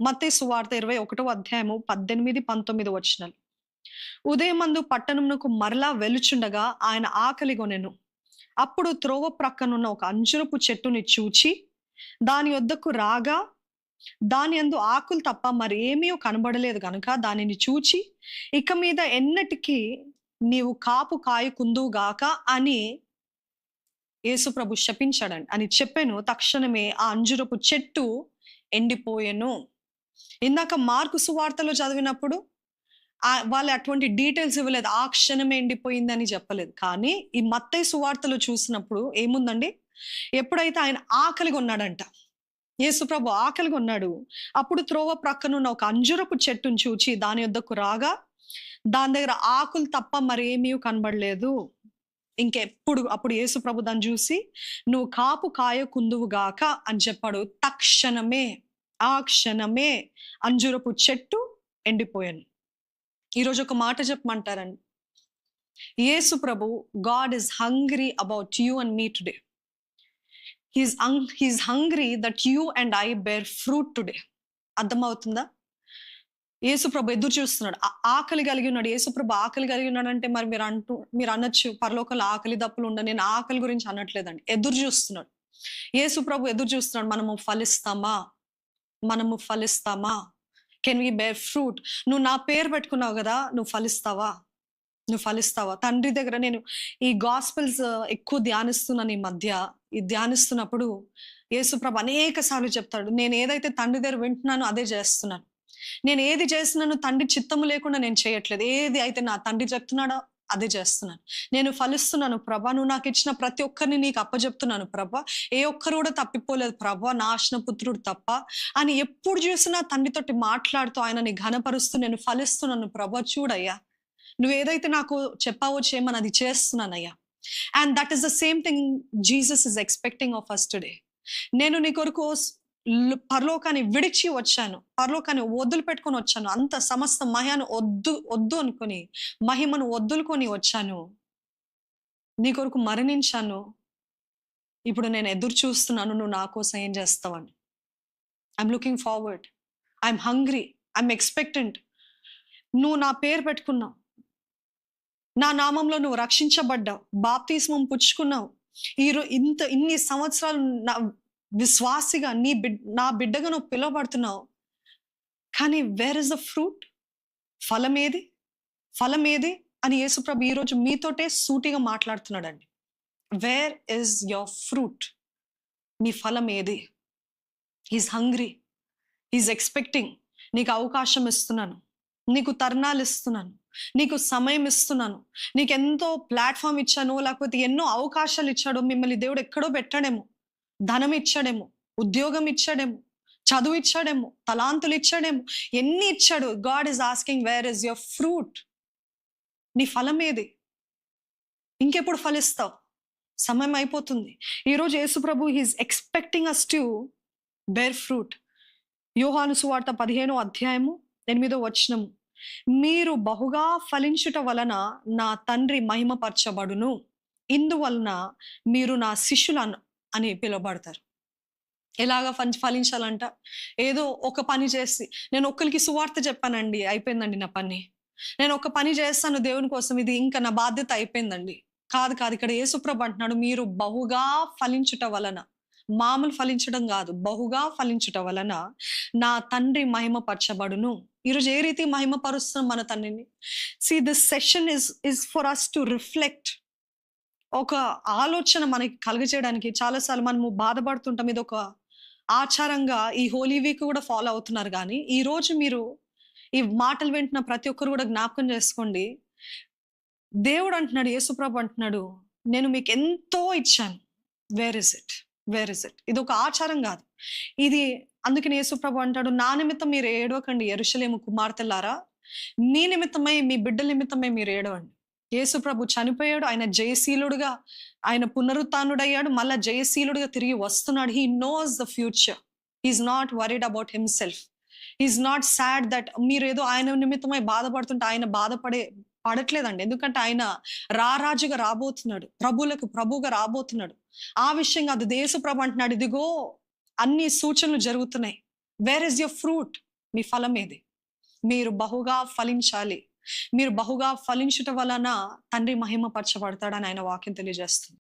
మత్తే సువార్త ఇరవై ఒకటో అధ్యాయము పద్దెనిమిది పంతొమ్మిది వచ్చినాలు ఉదయమందు పట్టణమునకు మరలా వెలుచుండగా ఆయన ఆకలి కొనెను అప్పుడు త్రోవ ప్రక్కనున్న ఒక అంజురపు చెట్టుని చూచి దాని వద్దకు రాగా దాని అందు ఆకులు తప్ప మరి ఏమీ కనబడలేదు కనుక దానిని చూచి ఇక మీద ఎన్నటికీ నీవు కాపు కాయకుందువుగాక అని యేసుప్రభు శపించాడండి అని చెప్పాను. తక్షణమే ఆ అంజురపు చెట్టు ఎండిపోయెను. ఇందాక మార్కు సువార్తలో చదివినప్పుడు వాళ్ళు అటువంటి డీటెయిల్స్ ఇవ్వలేదు. ఆ క్షణమే ఎండిపోయిందని చెప్పలేదు. కానీ ఈ మత్తయ్య సువార్తలో చూసినప్పుడు ఏముందండి? ఎప్పుడైతే ఆయన ఆకలిగా ఉన్నాడంట యేసుప్రభు ఆకలిగా ఉన్నాడు అప్పుడు త్రోవ ప్రక్కనున్న ఒక అంజురపు చెట్టును చూచి దాని యొద్దకు రాగా దాని దగ్గర ఆకులు తప్ప మరేమీ కనబడలేదు. ఇంకెప్పుడు అప్పుడు యేసుప్రభు దాన్ని చూసి నువ్వు కాపు కాయ కుందువుగాక అని చెప్పాడు తక్షణమే. ఆ క్షణమే అంజురపు చెట్టు ఎండిపోయాను. ఈరోజు ఒక మాట చెప్పమంటారండి. యేసు ప్రభు God is hungry about you and me today. He's he's hungry that you and I bear fruit today. అర్థమవుతుందా? యేసుప్రభు ఎదురు చూస్తున్నాడు. ఆ- ఆకలి కలిగి ఉన్నాడు. యేసుప్రభు ఆకలి కలిగి ఉన్నాడు అంటే మరి మీరు అంటూ మీరు అనొచ్చు పరలోకంలో ఆకలి దప్పులు ఉండ నేను ఆకలి గురించి అనట్లేదండి. ఎదురు చూస్తున్నాడు. యేసుప్రభు ఎదురు చూస్తున్నాడు. మనము ఫలిస్తామా? మనము ఫలిస్తామా? కెన్ వి బేర్ ఫ్రూట్ నువ్వు నా పేరు పెట్టుకున్నావు కదా నువ్వు ఫలిస్తావా? నువ్వు ఫలిస్తావా? తండ్రి దగ్గర నేను ఈ గాస్పెల్స్ ఎక్కువ ధ్యానిస్తున్నాను ఈ మధ్య ఈ ధ్యానిస్తున్నప్పుడు యేసుప్రభ అనేక సార్లు చెప్తాడు నేను ఏదైతే తండ్రి దగ్గర వింటున్నానో అదే చేస్తున్నాను. నేను ఏది చేస్తున్నాను తండ్రి చిత్తము లేకుండా నేను చేయట్లేదు. ఏది అయితే నా తండ్రి చెప్తున్నాడో అదే చేస్తున్నాను. నేను ఫలిస్తున్నాను ప్రభా. నువ్వు నాకు ఇచ్చిన ప్రతి ఒక్కరిని నీకు అప్పచెప్తున్నాను ప్రభా. ఏ ఒక్కరు కూడా తప్పిపోలేదు ప్రభా. నాశన పుత్రుడు తప్ప. అని ఎప్పుడు చూసినా తండ్రితోటి మాట్లాడుతూ ఆయనని ఘనపరుస్తూ నేను ఫలిస్తున్నాను ప్రభా. చూడయ్యా. నువ్వు ఏదైతే నాకు చెప్పావో చేయమని అది చేస్తున్నానయ్యా. And that is the same thing Jesus is expecting of us today నేను నీ కొరకు పరలోకాన్ని విడిచి వచ్చాను. పరలోకాన్ని వదులు పెట్టుకొని వచ్చాను. అంత సమస్త మహాను వద్దు వద్దు అనుకొని మహిమను వద్దులుకొని వచ్చాను. నీ కొరకు మరణించాను. ఇప్పుడు నేను ఎదురు చూస్తున్నాను. నువ్వు నా కోసం ఏం చేస్తావని I'm looking forward I'm hungry I'm expectant నువ్వు నా పేరు పెట్టుకున్నావు. నా నామంలో నువ్వు రక్షించబడ్డావు. బాప్తిస్మం పుచ్చుకున్నావు. ఈరో ఇంత ఇన్ని సంవత్సరాలు విశ్వాసిగా నీ బిడ్ నా బిడ్డగా నువ్వు పిలువబడుతున్నావు. కానీ వేర్ ఇస్ ద ఫ్రూట్ ఫలం ఏది? ఫలం ఏది? అని యేసుప్రభు ఈరోజు మీతోటే సూటిగా మాట్లాడుతున్నాడండి. వేర్ ఇస్ యువర్ ఫ్రూట్ నీ ఫలం ఏది? ఈజ్ హంగ్రీ ఈజ్ ఎక్స్పెక్టింగ్ నీకు అవకాశం ఇస్తున్నాను. నీకు తరుణాలు ఇస్తున్నాను. నీకు సమయం ఇస్తున్నాను. నీకు ఎంతో ప్లాట్ఫామ్ ఇచ్చాను. లేకపోతే ఎన్నో అవకాశాలు ఇచ్చాడు. మిమ్మల్ని దేవుడు ఎక్కడో పెట్టాడేమో. ధనం ఇచ్చాడేమో ఉద్యోగం ఇచ్చాడేమో చదువు ఇచ్చాడేమో తలాంతులు ఇచ్చాడేమో ఎన్ని ఇచ్చాడు? God is asking where is your fruit నీ ఫలం ఏది? ఇంకెప్పుడు ఫలిస్తావు? సమయం అయిపోతుంది. ఈరోజు యేసుప్రభు he's expecting us to bear fruit యోహాను సువార్త పదిహేనో అధ్యాయము ఎనిమిదో వచనము. మీరు బహుగా ఫలించుట వలన నా తండ్రి మహిమపరచబడును. ఇందువలన మీరు నా శిష్యులను అని పిలువబడతారు. ఎలాగ ఫం ఫలించాలంట? ఏదో ఒక పని చేసి నేను ఒక్కరికి సువార్త చెప్పానండి అయిపోయిందండి నా పని. నేను ఒక పని చేస్తాను దేవుని కోసం ఇది ఇంకా నా బాధ్యత అయిపోయిందండి. కాదు కాదు ఇక్కడ యేసుప్రభు అంటున్నాడు మీరు బహుగా ఫలించుట వలన మామూలు ఫలించడం కాదు బహుగా ఫలించుట వలన నా తండ్రి మహిమపరచబడును. ఈరోజు ఏ రీతి మహిమపరుస్తున్నాం మన తండ్రిని see this session is is for us to reflect ఒక ఆలోచన మనకి కలుగజేయడానికి చాలాసార్లు మనము బాధపడుతుంటాం. ఇది ఒక ఆచారంగా ఈ హోలీ వీక్ కూడా ఫాలో అవుతున్నారు. కానీ ఈ రోజు మీరు ఈ మాటలు వింటున్న ప్రతి ఒక్కరు కూడా జ్ఞాపకం చేసుకోండి. దేవుడు అంటున్నాడు యేసుప్రభు అంటున్నాడు నేను మీకు ఎంతో ఇచ్చాను. Where is it? Where is it? ఇది ఒక ఆచారం కాదు. ఇది అందుకని యేసుప్రభు అంటాడు నా నిమిత్తం మీరు ఏడవకండి ఎరుషలేము కుమార్తెలారా. మీ నిమిత్తమై మీ బిడ్డల నిమిత్తమై మీరు ఏడవండి. యేసుప్రభు చనిపోయాడు. ఆయన జయశీలుడుగా ఆయన పునరుత్డయ్యాడు మళ్ళా జయశీలుడుగా తిరిగి వస్తున్నాడు. He knows the future he's not worried about himself is not sad that మీరు ఏదో ఆయన నిమిత్తమై బాధపడుతుంటే ఆయన బాధపడే పడట్లేదండి. ఎందుకంటే ఆయన రారాజుగా రాబోతున్నాడు. ప్రభులకు ప్రభుగా రాబోతున్నాడు. ఆ విషయంగా అది దేశ ప్రభు అంటున్నాడు. ఇదిగో అన్ని సూచనలు జరుగుతున్నాయి. వేర్ ఇస్ యువర్ ఫ్రూట్ మీ ఫలం ఏది మీరు బహుగా ఫలించాలి. మీరు బహుగా ఫలించుట వలన తండ్రి మహిమ పరచబడతాడని ఆయన వాక్యం తెలియజేస్తుంది.